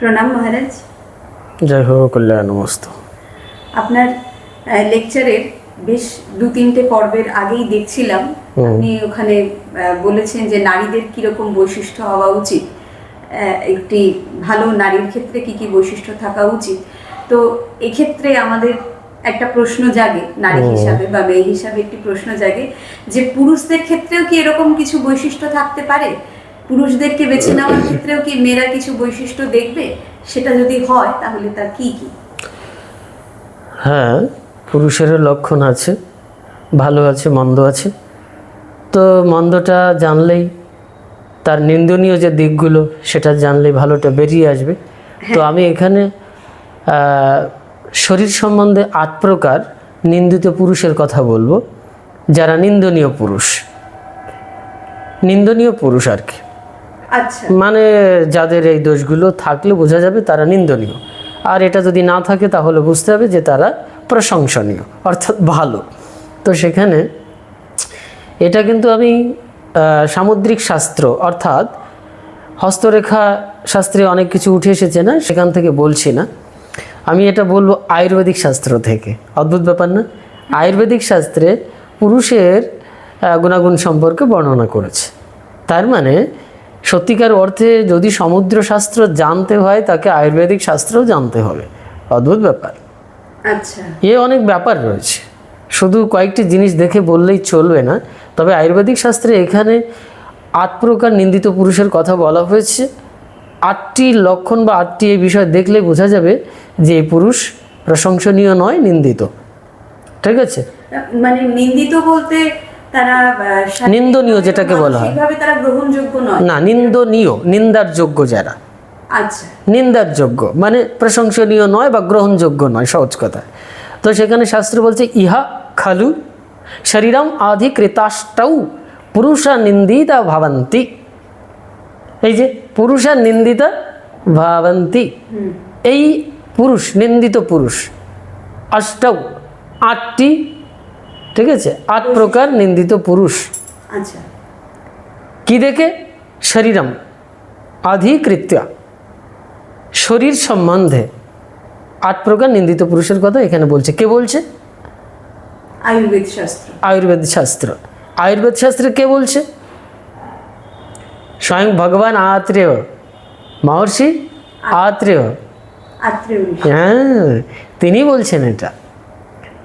প্রণাম মহারাজ। জয় হোক কল্যাণমস্ত আপনার লেকচারের বেশ দু তিনটে পর্বের আগেই দেখছিলাম। আপনি ওখানে বলেছেন যে নারীদের কীরকম বৈশিষ্ট্য হওয়া উচিত। একটি ভালো নারীর ক্ষেত্রে কি কি বৈশিষ্ট্য থাকা উচিত। তো এক্ষেত্রে আমাদের একটা প্রশ্ন জাগে নারী হিসাবে বা মেয়ে হিসাবে একটি প্রশ্ন জাগে যে পুরুষদের ক্ষেত্রেও কি এরকম কিছু বৈশিষ্ট্য থাকতে পারে? পুরুষদেরকে বেছে নেওয়ার ক্ষেত্রেও কি মেয়েরা কিছু বৈশিষ্ট্য দেখবে? সেটা যদি হয়, তাহলে তার কি কি? হ্যাঁ পুরুষেরও লক্ষণ আছে, ভালো আছে, মন্দ আছে। তো মন্দটা জানলেই, তার নিন্দনীয় যে দিকগুলো, সেটা জানলেই ভালোটা বেরিয়ে আসবে। তো আমি এখানে শরীর সম্বন্ধে আট প্রকার নিন্দিত পুরুষের কথা বলব। যারা নিন্দনীয় পুরুষ নিন্দনীয় পুরুষ আর কি। মানে যাদের এই দোষগুলো থাকলে বোঝা যাবে তারা নিন্দনীয়। আর এটা যদি না থাকে তাহলে বুঝতে হবে যে তারা প্রশংসনীয়, অর্থাৎ ভালো। তো সেখানে এটা কিন্তু আমি সামুদ্রিক শাস্ত্র, অর্থাৎ হস্তরেখা শাস্ত্রে অনেক কিছু উঠে এসেছে না, সেখান থেকে বলছি না। আমি এটা বলব আয়ুর্বেদিক শাস্ত্র থেকে। অদ্ভুত ব্যাপার না? আয়ুর্বেদিক শাস্ত্রে পুরুষের গুণাগুণ সম্পর্কে বর্ণনা করেছে। তার মানে সত্যিকার অর্থে যদি সমুদ্র শাস্ত্র জানতে হয় তাকে আয়ুর্বেদিক শাস্ত্রও জানতে হবে। অদ্ভুত ব্যাপার। আচ্ছা। এ অনেক ব্যাপার রয়েছে। শুধু কয়েকটি জিনিস দেখে বললেই চলবে না তবে আয়ুর্বেদিক শাস্ত্রে এখানে আট প্রকার নিন্দিত পুরুষের কথা বলা হয়েছে। আটটি লক্ষণ বা আটটি এই বিষয় দেখলে বোঝা যাবে যে এই পুরুষ প্রশংসনীয় নয় নিন্দিত। ঠিক আছে? মানে নিন্দিত বলতে তারা নিন্দনীয় যেটাকে বলা হয়। মানসিকভাবে তারা গ্রহণযোগ্য নয়। না নিন্দনীয় নিন্দার যোগ্য যারা। আচ্ছা। নিন্দার যোগ্য মানে প্রশংসনীয় নয় বা গ্রহণযোগ্য নয় সহজ কথা। তো সেখানে শাস্ত্র বলছে ইহা খালু শরীরম আধিকৃতাষ্টৌ পুরুষা নিন্দিতা ভাবন্তি। এই যে পুরুষা নিন্দিতা ভাবন্তি। এই পুরুষ নিন্দিত পুরুষ অষ্টৌ আটটি ঠিক আছে? আট প্রকার নিন্দিত পুরুষ। আচ্ছা। কি দেখে? শরীরম। আধিকৃত্য। শরীর সম্বন্ধে। আট প্রকার নিন্দিত পুরুষের কথা এখানে বলছে। কে বলছে? আয়ুর্বেদ শাস্ত্র। আয়ুর্বেদ শাস্ত্র। আয়ুর্বেদ শাস্ত্রে কে বলছে? স্বয়ং ভগবান আত্রেয়। মহর্ষি আত্রেয়। আত্রেয়। হ্যাঁ তিনি বলছেন এটা।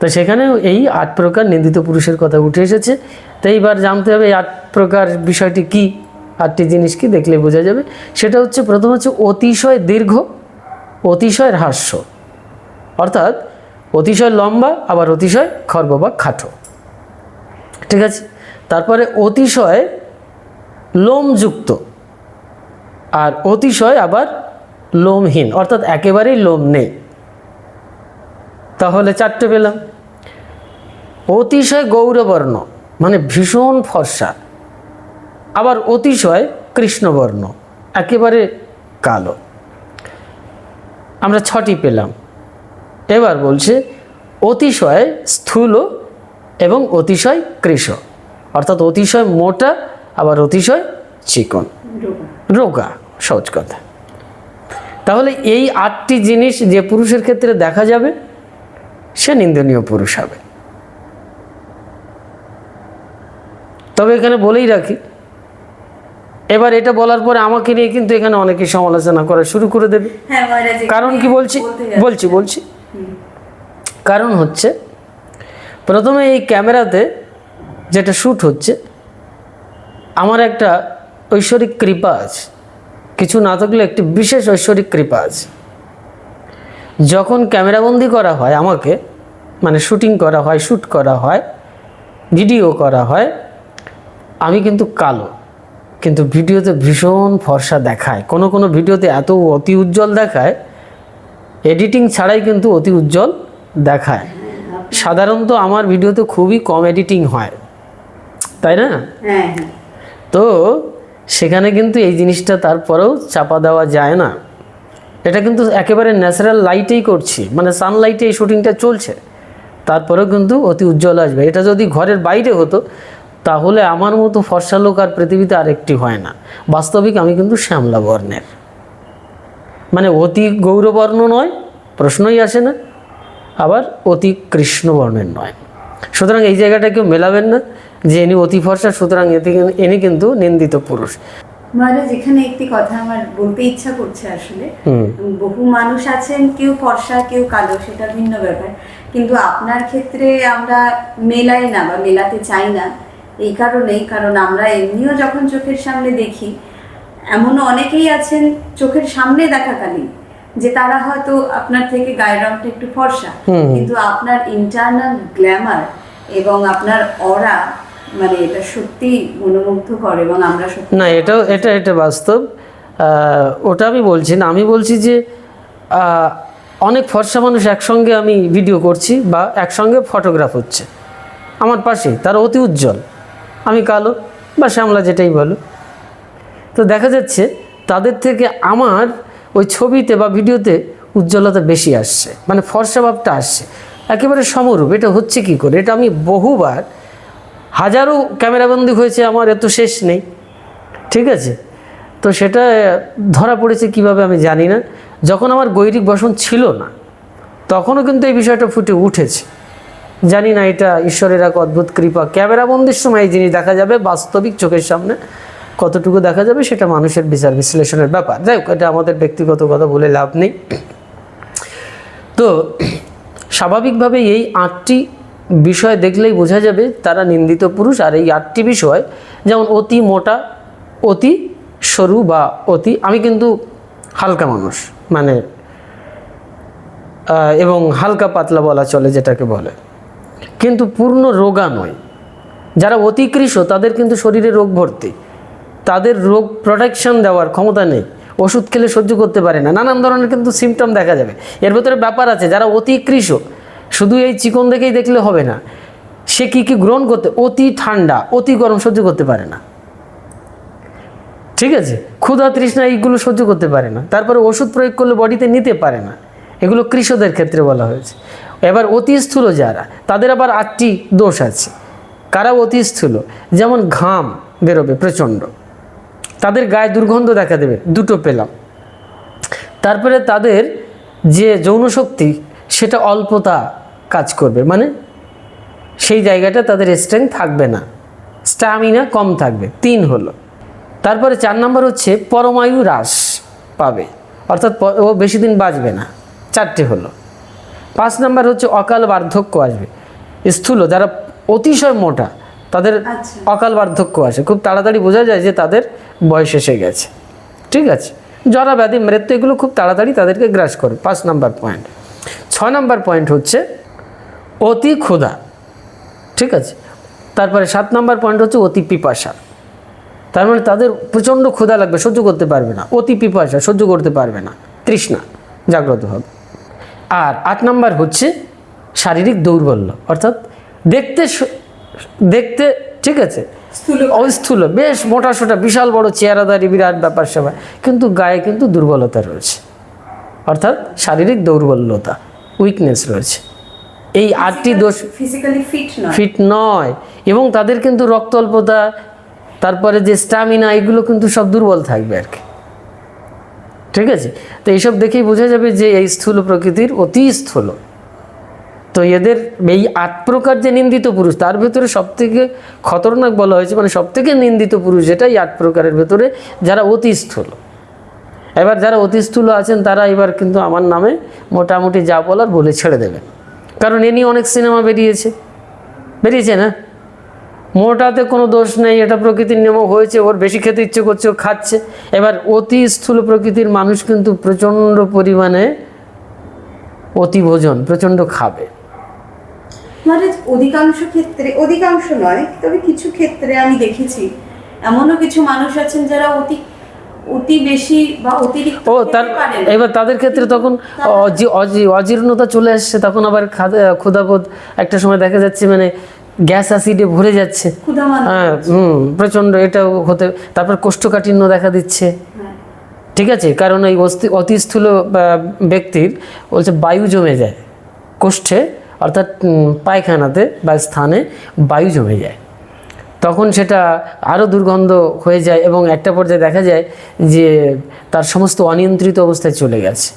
তো সেখানে এই আট প্রকার নিন্দিত পুরুষের কথা উঠে এসেছে। তো এইবার জানতে হবে এই আট প্রকার বিষয়টি কি, আটটি জিনিস কি দেখলে বোঝা যাবে। সেটা হচ্ছে, প্রথম হচ্ছে অতিশয় দীর্ঘ অতিশয় হ্রাস্য অর্থাৎ অতিশয় লম্বা, আবার অতিশয় খর্ব বা খাটো। ঠিক আছে? তারপরে অতিশয় লোমযুক্ত, আর অতিশয় আবার লোমহীন, অর্থাৎ একেবারেই লোম নেই। তাহলে চারটে পেলাম। অতিশয় গৌরবর্ণ মানে ভীষণ ফর্সা। আবার অতিশয় কৃষ্ণবর্ণ, একেবারে কালো। আমরা ছটি পেলাম। এবার বলছে, অতিশয় স্থূল এবং অতিশয় কৃষ। অর্থাৎ অতিশয় মোটা, আবার অতিশয় চিকন। রোগা। সহজ কথা। তাহলে এই আটটি জিনিস যে পুরুষের ক্ষেত্রে দেখা যাবে, সে নিন্দনীয় পুরুষ হবে। তবে এখানে বলেই রাখি এবার এটা বলার পরে আমাকে নিয়ে কিন্তু এখানে অনেকে সমালোচনা করা শুরু করে দেবে। হ্যাঁ কারণ কি বলছি? বলছি বলছি। কারণ হচ্ছে প্রথমে এই ক্যামেরাতে যেটা শ্যুট হচ্ছে আমার একটা ঐশ্বরিক কৃপা আছে। কিছু না থাকলে একটি বিশেষ ঐশ্বরিক কৃপা আছে। যখন ক্যামেরাবন্দি করা হয় আমাকে মানে শুটিং করা হয় শ্যুট করা হয় ভিডিও করা হয় আমি কিন্তু কালো। কিন্তু ভিডিওতে ভীষণ ফর্সা দেখায়। কোনো কোনো ভিডিওতে এত অতি উজ্জ্বল দেখায় এডিটিং ছাড়াই কিন্তু অতি উজ্জ্বল দেখায়। সাধারণত আমার ভিডিওতে খুবই কম এডিটিং হয়। তাই না? হ্যাঁ। তো সেখানে কিন্তু এই জিনিসটা তারপরেও চাপা দেওয়া যায় না। এটা কিন্তু একেবারে ন্যাচারাল লাইটেই করছি। মানে সানলাইটে এই শুটিংটা চলছে। তারপরেও কিন্তু অতি উজ্জ্বল আসবে। এটা যদি ঘরের বাইরে হতো তাহলে আমার মতো ফর্সা লোক আর পৃথিবীতে আরেকটি হয় না। বাস্তবিক আমি কিন্তু শ্যামলা বর্ণের। মানে অতি গৌরবর্ণ নয় প্রশ্নই আসে না আবার অতি কৃষ্ণবর্ণের নয়। সুতরাং এই জায়গাটা কেউ মেলাবেন না যে ইনি অতি ফর্সা সুতরাং ইনি কিন্তু নিন্দিত পুরুষ। মহারাজ এখানে একটি কথা আমার বলতে ইচ্ছা করছে আসলে। বহু মানুষ আছেন কেউ ফর্সা কেউ কালো সেটা ভিন্ন ব্যাপার। কিন্তু আপনার ক্ষেত্রে আমরা মেলাই না বা মেলাতে চাই না। এই কারণেই কারণ আমরা এমনিও যখন চোখের সামনে দেখি এমন অনেকেই আছেন চোখের সামনে দেখাকালীন যে তারা হয়তো আপনার থেকে গায়ের রংটা একটু ফর্সা। কিন্তু আপনার ইন্টারনাল গ্ল্যামার এবং আপনার অরা মানে এটা সত্যি মনোমুগ্ধকর এবং আমরা সত্যি না এটাও এটা এটা বাস্তব। আহ, ওটা আমি বলছি না আমি বলছি যে আহ, অনেক ফর্সা মানুষ একসঙ্গে আমি ভিডিও করছি বা একসঙ্গে ফটোগ্রাফ হচ্ছে। আমার পাশে তারা অতি উজ্জ্বল। আমি কালো বা শ্যামলা যেটাই বলো। তো দেখা যাচ্ছে তাদের থেকে আমার ওই ছবিতে বা ভিডিওতে উজ্জ্বলতা বেশি আসছে মানে ফর্সা ভাবটা আসছে। একেবারে সমরূপ, এটা হচ্ছে কি করে? এটা আমি বহুবার, হাজারো ক্যামেরাবন্দি হয়েছে, আমার এত শেষ নেই, ঠিক আছে? তো সেটা ধরা পড়েছে কীভাবে আমি জানি না। যখন আমার গৈরিক বসন ছিল না, তখনও কিন্তু এই বিষয়টা ফুটে উঠেছে। জানি না এটা ঈশ্বরের এক অদ্ভুত কৃপা। ক্যামেরা ক্যামেরাবন্দির সময় এই জিনিস দেখা যাবে, বাস্তবিক চোখের সামনে কতটুকু দেখা যাবে সেটা মানুষের বিচার বিশ্লেষণের ব্যাপার। যাই হোক, এটা আমাদের ব্যক্তিগত কথা, বলে লাভ নেই। তো, স্বাভাবিকভাবে এই আটটি বিষয় দেখলেই বোঝা যাবে তারা নিন্দিত পুরুষ, আর এই আটটি বিষয় যেমন অতি মোটা, অতি সরু বা অতি, আমি কিন্তু হালকা মানুষ মানে এবং হালকা পাতলা বলা চলে যেটাকে বলে। কিন্তু পূর্ণ রোগা নয়। যারা অতিকৃষ, তাদের কিন্তু শরীরে রোগ ভর্তি। তাদের রোগ প্রোটেকশন দেওয়ার ক্ষমতা নেই। ওষুধ খেলে সহ্য করতে পারে না। নানান ধরনের কিন্তু সিমটম দেখা যাবে। এর ভেতরে ব্যাপার আছে, যারা অতিকৃষ, শুধু এই চিকন দেখেই দেখলে হবে না, সে কী কী গ্রহণ করতে, অতি ঠান্ডা, অতি গরম সহ্য করতে পারে না। ঠিক আছে? ক্ষুধা, তৃষ্ণা এইগুলো সহ্য করতে পারে না। তারপরে ওষুধ প্রয়োগ করলে বডিতে নিতে পারে না। এগুলো কৃষকদের ক্ষেত্রে বলা হয়েছে। এবার অতি স্থূল যারা, তাদের আবার আটটি দোষ আছে। কারা অতি স্থূল, যেমন ঘাম বেরোবে প্রচণ্ড। তাদের গায়ে দুর্গন্ধ দেখা দেবে, দুটো পেলাম। তারপরে তাদের যে যৌন শক্তি, সেটা অল্পতা কাজ করবে। মানে সেই জায়গাটা তাদের স্ট্রেংথ থাকবে না। স্ট্যামিনা কম থাকবে, তিন হলো। তারপরে চার নম্বর হচ্ছে পরমায়ু হ্রাস পাবে। অর্থাৎ ও বেশি দিন বাঁচবে না। চারটে হলো। পাঁচ নাম্বার হচ্ছে অকাল বার্ধক্য আসবে। স্থূল যারা অতিশয় মোটা তাদের আচ্ছা। অকাল বার্ধক্য আসে। খুব তাড়াতাড়ি বোঝা যায় যে তাদের বয়স এসে গেছে। ঠিক আছে? জরা ব্যাধি মৃত্যু এগুলো খুব তাড়াতাড়ি তাদেরকে গ্রাস করে। পাঁচ নাম্বার পয়েন্ট ছয় নাম্বার পয়েন্ট হচ্ছে অতি ক্ষুধা। ঠিক আছে? তারপরে সাত নাম্বার পয়েন্ট হচ্ছে অতি পিপাসা। তার মানে তাদের প্রচণ্ড ক্ষুধা লাগবে সহ্য করতে পারবে না। অতি পিপাসা সহ্য করতে পারবে না। তৃষ্ণা জাগ্রত হবে। আর আট নম্বর হচ্ছে শারীরিক দৌর্বল্য অর্থাৎ দেখতে দেখতে ঠিক আছে? স্থূল। অস্থূল বেশ মোটা সোটা বিশাল বড় চেহারাদারি বিরাট ব্যাপার সেবা কিন্তু গায়ে কিন্তু দুর্বলতা রয়েছে। অর্থাৎ শারীরিক দৌর্বল্যতা উইকনেস রয়েছে। এই আটটি দোষ ফিট নয়। ফিট নয় এবং তাদের কিন্তু রক্ত অল্পতা তারপরে যে স্ট্যামিনা এগুলো কিন্তু সব দুর্বল থাকবে আর কি। ঠিক আছে? তো এইসব দেখেই বোঝা যাবে যে এই স্থূল প্রকৃতির অতি স্থূল। তো এদের এই আট প্রকার যে নিন্দিত পুরুষ, তার ভেতরে সব থেকে খতরনাক বলা হয়েছে মানে সব থেকে নিন্দিত পুরুষ এটাই আট প্রকারের ভেতরে, যারা অতি স্থূল। এবার যারা অতি স্থূল আছেন, তারা এবার কিন্তু আমার নামে মোটামুটি যা বলার বলে ছেড়ে দেবেন। কারণ এ নিয়ে অনেক সিনেমা বেরিয়েছে। বেরিয়েছে না? মোটাতে কোনো দোষ নেই এটা প্রকৃতির নিয়ম হয়েছে ওর বেশি খেতে ইচ্ছে করছে ও খাচ্ছে। এবার অতি স্থূল প্রকৃতির মানুষ কিন্তু প্রচণ্ড পরিমাণে অতি ভোজন প্রচণ্ড খাবে। মানে অধিকাংশ ক্ষেত্রে অধিকাংশ নয় তবে কিছু ক্ষেত্রে আমি দেখেছি এমনও কিছু মানুষ আছেন যারা অতি অতি বেশি বা অতিরিক্ত ও তার এবার তাদের ক্ষেত্রে তখন অজি- অজি- অজীর্ণতা চলে আসছে তখন আবার খাদ- ক্ষুধাবোধ একটা সময় দেখা যাচ্ছে মানে গ্যাস অ্যাসিডে ভরে যাচ্ছে। হ্যাঁ হুম প্রচণ্ড এটাও হতে তারপর কোষ্ঠকাঠিন্য দেখা দিচ্ছে। হ্যাঁ। ঠিক আছে? কারণ এই অস্থি অতিস্থূল বা, ব্যক্তির বলছে বায়ু জমে যায় কোষ্ঠে অর্থাৎ পায়খানাতে বা স্থানে বায়ু জমে যায়। তখন সেটা আরও দুর্গন্ধ হয়ে যায় এবং একটা পর্যায়ে দেখা যায় যে তার সমস্ত অনিয়ন্ত্রিত অবস্থায় চলে গেছে।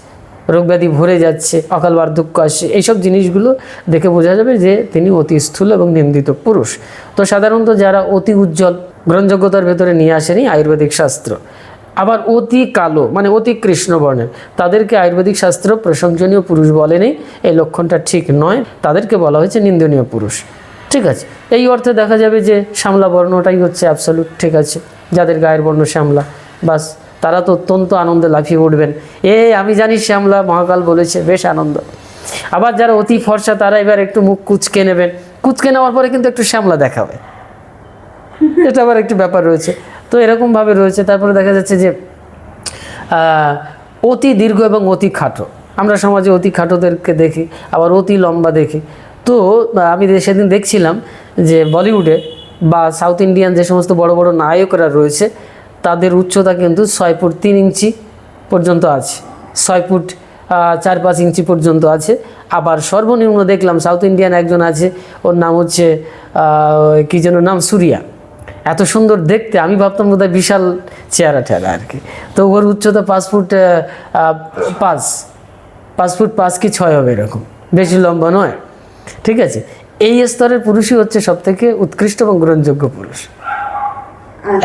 রোগব্যাধি ভরে যাচ্ছে, অকাল বার্ধক্য আসছে, এইসব জিনিসগুলো দেখে বোঝা যাবে যে তিনি অতি স্থূল এবং নিন্দিত পুরুষ। তো সাধারণত যারা অতি উজ্জ্বল, গ্রহণযোগ্যতার ভেতরে নিয়ে আসেনি আয়ুর্বেদিক শাস্ত্র। আবার অতি কালো মানে অতি কৃষ্ণ বর্ণের, তাদেরকে আয়ুর্বেদিক শাস্ত্র প্রশংসনীয় পুরুষ বলেনি, এই লক্ষণটা ঠিক নয়, তাদেরকে বলা হয়েছে নিন্দনীয় পুরুষ। ঠিক আছে, এই অর্থে দেখা যাবে যে শ্যামলা বর্ণটাই হচ্ছে অ্যাবসলুট ঠিক আছে, যাদের গায়ের বর্ণ শ্যামলা, বাস। তারা তো অত্যন্ত আনন্দে লাফিয়ে উঠবেন। এ, আমি জানি শ্যামলা, মহাকাল বলেছে, বেশ আনন্দ। আবার যারা অতি ফর্সা, তারা এবার একটু মুখ কুচকে নেবেন। কুচকে নেওয়ার পরে কিন্তু একটু শ্যামলা দেখাবে। এটা আবার একটি ব্যাপার রয়েছে। তো এরকমভাবে রয়েছে, তারপরে দেখা যাচ্ছে যে অতি দীর্ঘ এবং অতি খাটো। আমরা সমাজে অতি খাটোদেরকে দেখি, আবার অতি লম্বা দেখি। তো আমি সেদিন দেখছিলাম যে বলিউডে বা সাউথ ইন্ডিয়ান যে সমস্ত বড় বড় নায়করা রয়েছে তাদের উচ্চতা কিন্তু ছয় ফুট তিন ইঞ্চি পর্যন্ত আছে। ছয় ফুট চার পাঁচ ইঞ্চি পর্যন্ত আছে। আবার সর্বনিম্ন দেখলাম সাউথ ইন্ডিয়ান একজন আছে, ওর নাম হচ্ছে কি যেন নাম, সুরিয়া। এত সুন্দর দেখতে, আমি ভাবতাম বোধহয় বিশাল চেহারা টেরা আর কি। তো ওর উচ্চতা পাঁচ ফুট পাঁচ পাঁচ ফুট পাঁচ কি ছয় হবে এরকম। বেশি লম্বা নয়। ঠিক আছে? এই স্তরের পুরুষই হচ্ছে সব থেকে উৎকৃষ্ট এবং গ্রহণযোগ্য পুরুষ।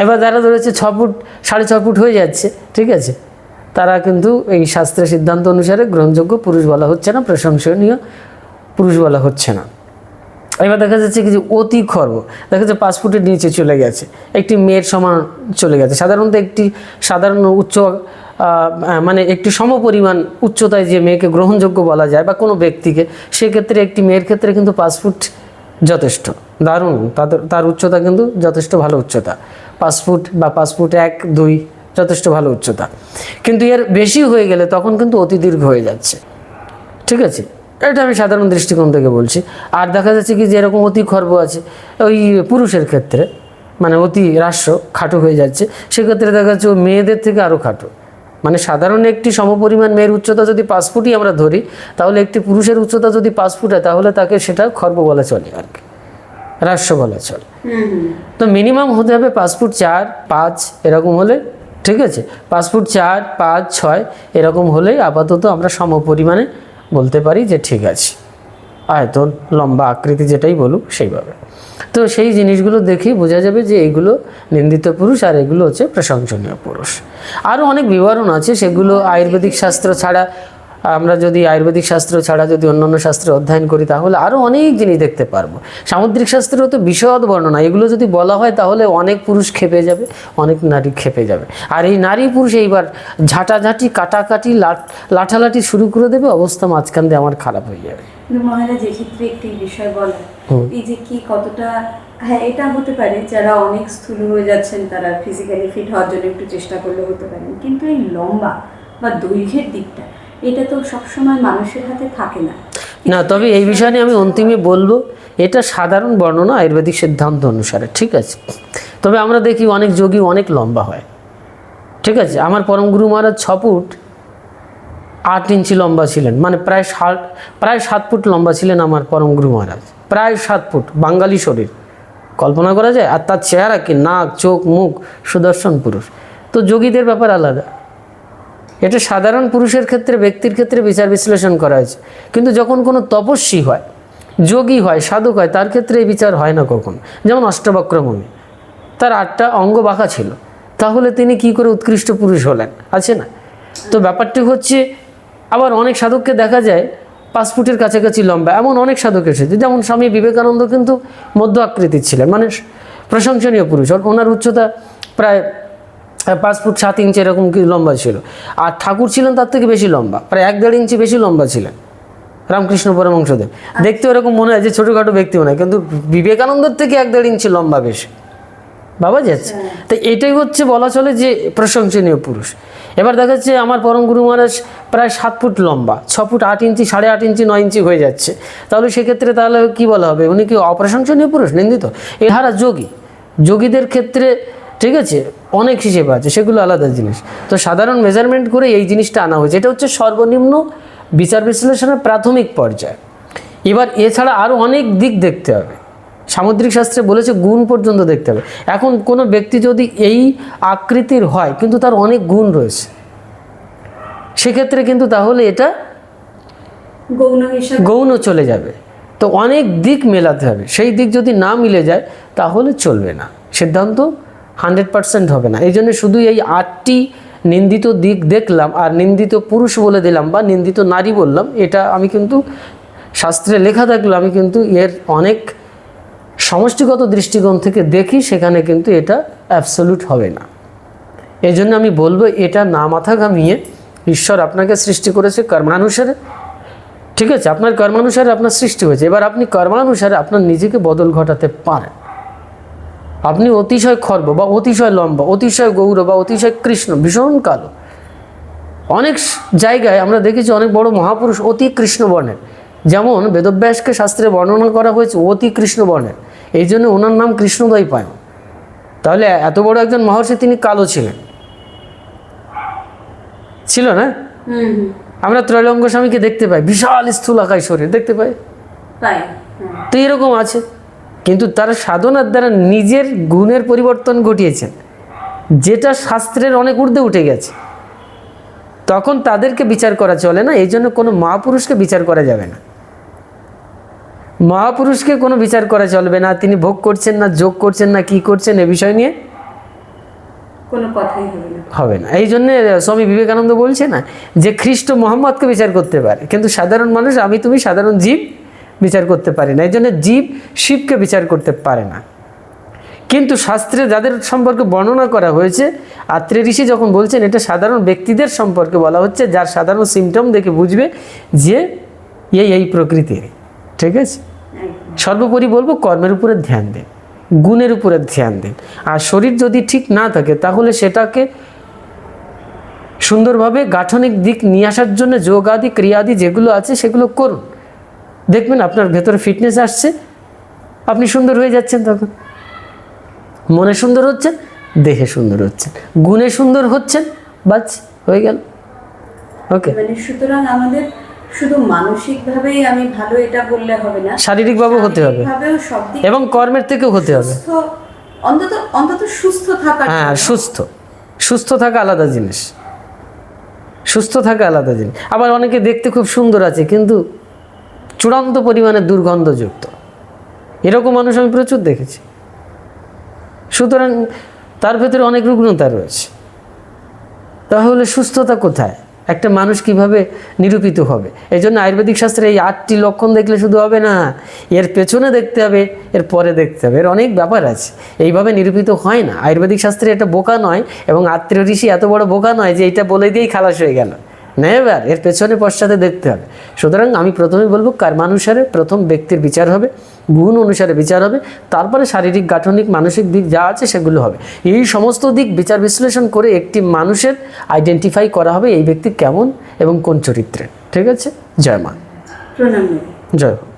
এবার যারা ধরেছে ছ ফুট, সাড়ে ছ ফুট হয়ে যাচ্ছে, ঠিক আছে? তারা কিন্তু এই শাস্ত্রের সিদ্ধান্ত অনুসারে গ্রহণযোগ্য পুরুষ বলা হচ্ছে না, প্রশংসনীয় পুরুষ বলা হচ্ছে না। এবার দেখা যাচ্ছে কি যে অতি খর্ব, দেখা যাচ্ছে পাঁচ ফুটের নিচে চলে গেছে, একটি মেয়ের সমান চলে গেছে। সাধারণত একটি সাধারণ উচ্চ মানে একটি সমপরিমাণ উচ্চতায় যে মেয়েকে গ্রহণযোগ্য বলা যায় বা কোনো ব্যক্তিকে, সেক্ষেত্রে একটি মেয়ের ক্ষেত্রে কিন্তু পাঁচ ফুট যথেষ্ট। দারুণ, তাদের, তার উচ্চতা কিন্তু যথেষ্ট ভালো উচ্চতা। পাঁচ ফুট বা পাঁচ ফুট এক, দুই, যথেষ্ট ভালো উচ্চতা। কিন্তু এর বেশি হয়ে গেলে তখন কিন্তু অতি দীর্ঘ হয়ে যাচ্ছে। ঠিক আছে? এটা আমি সাধারণ দৃষ্টিকোণ থেকে বলছি। আর দেখা যাচ্ছে কি যে এরকম অতি খর্ব আছে, ওই পুরুষের ক্ষেত্রে মানে অতি হ্রাস্য খাটো হয়ে যাচ্ছে। সেক্ষেত্রে দেখা যাচ্ছে মেয়েদের থেকে আরও খাটো। মানে সাধারণ একটি সমপরিমাণ মেয়ের উচ্চতা যদি পাঁচ ফুটই আমরা ধরি, তাহলে একটি পুরুষের উচ্চতা যদি পাঁচ ফুট হয় তাহলে তাকে সেটা খর্ব বলা চলে আর কি। হ্রাস্য বলা চলে তো মিনিমাম হতে হবে পাঁচ ফুট চার পাঁচ এরকম হলে ঠিক আছে? পাঁচ ফুট চার পাঁচ ছয় এরকম হলেই আপাতত আমরা সমপরিমাণে বলতে পারি যে ঠিক আছে। আয়তন লম্বা আকৃতি যেটাই বলুক সেইভাবে। তো সেই জিনিসগুলো দেখেই বোঝা যাবে যে এইগুলো নিন্দিত পুরুষ আর এগুলো হচ্ছে প্রশংসনীয় পুরুষ। আরও অনেক বিবরণ আছে সেগুলো আয়ুর্বেদিক শাস্ত্র ছাড়া আমরা যদি আয়ুর্বেদিক শাস্ত্র ছাড়া যদি অন্যান্য শাস্ত্র অধ্যয়ন করি তাহলে আরও অনেক জিনিস দেখতে পারব। সামুদ্রিক শাস্ত্রেও তো বিশদ বর্ণনা। এগুলো যদি বলা হয় তাহলে অনেক পুরুষ খেপে যাবে অনেক নারী খেপে যাবে। আর এই নারী পুরুষ এইবার ঝাঁটাঝাঁটি কাটাকাটি লাঠালাঠি শুরু করে দেবে অবস্থা মাঝখান দিয়ে আমার খারাপ হয়ে যাবে। কিন্তু মহারাজ এক্ষেত্রে একটি বিষয় বলা হুম। এই যে কি কতটা হ্যাঁ এটা হতে পারে যারা অনেক স্থূল হয়ে যাচ্ছেন তারা ফিজিক্যালি ফিট হওয়ার জন্য একটু চেষ্টা করলে হতে পারেন কিন্তু এই লম্বা বা দৈর্ঘ্যের দিকটা এটা তো সবসময় মানুষের হাতে থাকে না। না, তবে এই বিষয় নিয়ে আমি অন্তিমে বলব, এটা সাধারণ বর্ণনা, আয়ুর্বেদিক সিদ্ধান্ত অনুসারে, ঠিক আছে? তবে আমরা দেখি অনেক যোগী অনেক লম্বা হয়। ঠিক আছে? আমার পরম গুরু মহারাজ ছ ফুট আট ইঞ্চি লম্বা ছিলেন মানে প্রায় ষাট প্রায় সাত ফুট লম্বা ছিলেন আমার পরম গুরু মহারাজ। প্রায় সাত ফুট, বাঙালি শরীর। কল্পনা করা যায়? আর তার চেহারা কি? নাক, চোখ, মুখ, সুদর্শন পুরুষ। তো যোগীদের ব্যাপার আলাদা। এটা সাধারণ পুরুষের ক্ষেত্রে, ব্যক্তির ক্ষেত্রে বিচার বিশ্লেষণ করা হয়েছে। কিন্তু যখন কোনো তপস্বী হয়, যোগী হয়, সাধক হয়, তার ক্ষেত্রে এই বিচার হয় না কখন? যেমন অষ্টবক্রমণি, তার আটটা অঙ্গ বাঁকা ছিল। তাহলে তিনি কি করে উৎকৃষ্ট পুরুষ হলেন? আছে না? তো ব্যাপারটি হচ্ছে, আবার অনেক সাধককে দেখা যায়, পাঁচ ফুটের কাছাকাছি লম্বা, এমন অনেক সাধক এসেছে। যেমন স্বামী বিবেকানন্দ কিন্তু মধ্য আকৃতির ছিলেন মানে প্রশংসনীয় পুরুষ। ওনার উচ্চতা প্রায় আহ, পাঁচ ফুট সাত ইঞ্চি এরকম কি লম্বা ছিল? আর ঠাকুর ছিলেন তার থেকে বেশি লম্বা প্রায় এক দেড় ইঞ্চি বেশি লম্বা ছিলেন। রামকৃষ্ণ পরমংশদেব দেখতে ওরকম মনে হয় যে ছোটোখাটো ব্যক্তি মনে হয় কিন্তু বিবেকানন্দের থেকে এক দেড় ইঞ্চি লম্বা বেশি। বাবা যাচ্ছে তো এটাই হচ্ছে বলা চলে যে প্রশংসনীয় পুরুষ। এবার দেখা যাচ্ছে আমার পরম গুরু মহারাজ প্রায় সাত ফুট লম্বা ছ ফুট আট ইঞ্চি সাড়ে আট ইঞ্চি নয় ইঞ্চি হয়ে যাচ্ছে। তাহলে সেক্ষেত্রে তাহলে কি বলা হবে? উনি কি অপ্রশংসনীয় পুরুষ? নিন্দিত? এহারা যোগী। যোগীদের ক্ষেত্রে ঠিক আছে? অনেক হিসেবে আছে সেগুলো আলাদা জিনিস। তো সাধারণ মেজারমেন্ট করে এই জিনিসটা আনা হয়েছে। এটা হচ্ছে সর্বনিম্ন বিচার বিশ্লেষণের প্রাথমিক পর্যায়ে। এবার এছাড়া আরও অনেক দিক দেখতে হবে। সামুদ্রিক শাস্ত্রে বলেছে গুণ পর্যন্ত দেখতে হবে। এখন কোনো ব্যক্তি যদি এই আকৃতির হয় কিন্তু তার অনেক গুণ রয়েছে। সেক্ষেত্রে কিন্তু তাহলে এটা গৌণ হিসাবে। গৌণ চলে যাবে। তো অনেক দিক মেলাতে হবে। সেই দিক যদি না মিলে যায় তাহলে চলবে না। সিদ্ধান্ত হান্ড্রেড পার্সেন্ট হবে না। এই জন্য শুধু এই আটটি নিন্দিত দিক দেখলাম আর নিন্দিত পুরুষ বলে দিলাম বা নিন্দিত নারী বললাম, এটা আমি কিন্তু শাস্ত্রে লেখা থাকলে, আমি কিন্তু এর অনেক সমষ্টিগত দৃষ্টিকোণ থেকে দেখি, সেখানে কিন্তু এটা অ্যাবসলিউট হবে না। এই জন্য আমি বলব, এটা না মাথা ঘামিয়ে ঈশ্বর আপনাকে সৃষ্টি করেছে কর্মানুসারে। ঠিক আছে, আপনার কর্মানুসারে আপনার সৃষ্টি হয়েছে। এবার আপনি কর্মানুসারে আপনার নিজেকে বদল ঘটাতে পারেন। আপনি অতিশয় খর্ব বা অতিশয় লম্বা অতিশয় গৌর বা অতিশয় কৃষ্ণ ভীষণ কালো। অনেক জায়গায় আমরা দেখেছি অনেক বড় মহাপুরুষ অতি কৃষ্ণ বর্ণের। যেমন বেদব্যাসকে শাস্ত্রে বর্ণনা করা হয়েছে অতি কৃষ্ণ বর্ণের। এই জন্য ওনার নাম কৃষ্ণদয় পায়। তাহলে এত বড় একজন মহর্ষি তিনি কালো ছিলেন। ছিল না? আমরা ত্রৈলঙ্গ স্বামীকে দেখতে পাই বিশাল স্থূলাকায় শরীর দেখতে পাই। তো এরকম আছে। কিন্তু তারা সাধনার দ্বারা নিজের গুণের পরিবর্তন ঘটিয়েছেন যেটা শাস্ত্রের অনেক ঊর্ধ্বে উঠে গেছে। তখন তাদেরকে বিচার করা চলে না এই জন্য কোনো মহাপুরুষকে বিচার করা যাবে না। মহাপুরুষকে কোনো বিচার করা চলবে না তিনি ভোগ করছেন না যোগ করছেন না কি করছেন এ বিষয় নিয়ে? কোনো কথাই হবে না। হবে না। এই জন্যে স্বামী বিবেকানন্দ বলছে না যে খ্রিস্ট মোহাম্মদকে বিচার করতে পারে। কিন্তু সাধারণ মানুষ আমি তুমি সাধারণ জীব বিচার করতে পারি না। এই জন্য জীব শিবকে বিচার করতে পারে না। কিন্তু শাস্ত্রে যাদের সম্পর্কে বর্ণনা করা হয়েছে আত্রে ঋষি যখন বলছেন এটা সাধারণ ব্যক্তিদের সম্পর্কে বলা হচ্ছে যার সাধারণ সিমটম দেখে বুঝবে যে এই এই প্রকৃতির ঠিক আছে? সর্বোপরি বলব কর্মের উপরে ধ্যান দেন গুণের উপরে ধ্যান দেন। আর শরীর যদি ঠিক না থাকে তাহলে সেটাকে সুন্দরভাবে গাঠনিক দিক নিয়ে আসার জন্য যোগ আদি ক্রিয়াদি যেগুলো আছে সেগুলো করুন। দেখবেন আপনার ভেতরে ফিটনেস আসছে। আপনি সুন্দর হয়ে যাচ্ছেন তখন। মনে সুন্দর হচ্ছেন দেহে সুন্দর হচ্ছেন গুণে সুন্দর হচ্ছেন বাস হয়ে গেল। ওকে মানে সুতরাং আমাদের শুধু মানসিক ভাবেই আমি ভালো এটা বললে হবে না। শারীরিকভাবেও হতে হবে। এবং কর্মের থেকেও হতে হবে। অন্তত অন্তত সুস্থ থাকা হ্যাঁ সুস্থ। সুস্থ থাকা আলাদা জিনিস। সুস্থ থাকা আলাদা জিনিস। আবার অনেকে দেখতে খুব সুন্দর আছে কিন্তু চূড়ান্ত পরিমাণে দুর্গন্ধযুক্ত। এরকম মানুষ আমি প্রচুর দেখেছি। সুতরাং তার ভেতরে অনেক রুগ্নতা রয়েছে। তাহলে সুস্থতা কোথায়? একটা মানুষ কীভাবে নিরূপিত হবে? এই জন্য আয়ুর্বেদিক শাস্ত্রে এই আটটি লক্ষণ দেখলে শুধু হবে না, এর পেছনে দেখতে হবে, এর পরে দেখতে হবে। এর অনেক ব্যাপার আছে। এইভাবে নিরূপিত হয় না। আয়ুর্বেদিক শাস্ত্রে এটা বোকা নয় এবং আত্মীয় ঋষি এত বড় বোকা নয় যে এটা বলে দিয়েই খালাস হয়ে গেল। নেভার এর পেছনে পশ্চাতে দেখতে হবে। সুতরাং আমি প্রথমে বলব কর্মানুসারে প্রথম ব্যক্তির বিচার হবে গুণ অনুসারে বিচার হবে তারপরে শারীরিক গাঠনিক মানসিক দিক যা আছে সেগুলো হবে। এই সমস্ত দিক বিচার বিশ্লেষণ করে একটি মানুষের আইডেন্টিফাই করা হবে এই ব্যক্তি কেমন এবং কোন চরিত্রে ঠিক আছে? জয় মা। জয়। হোক।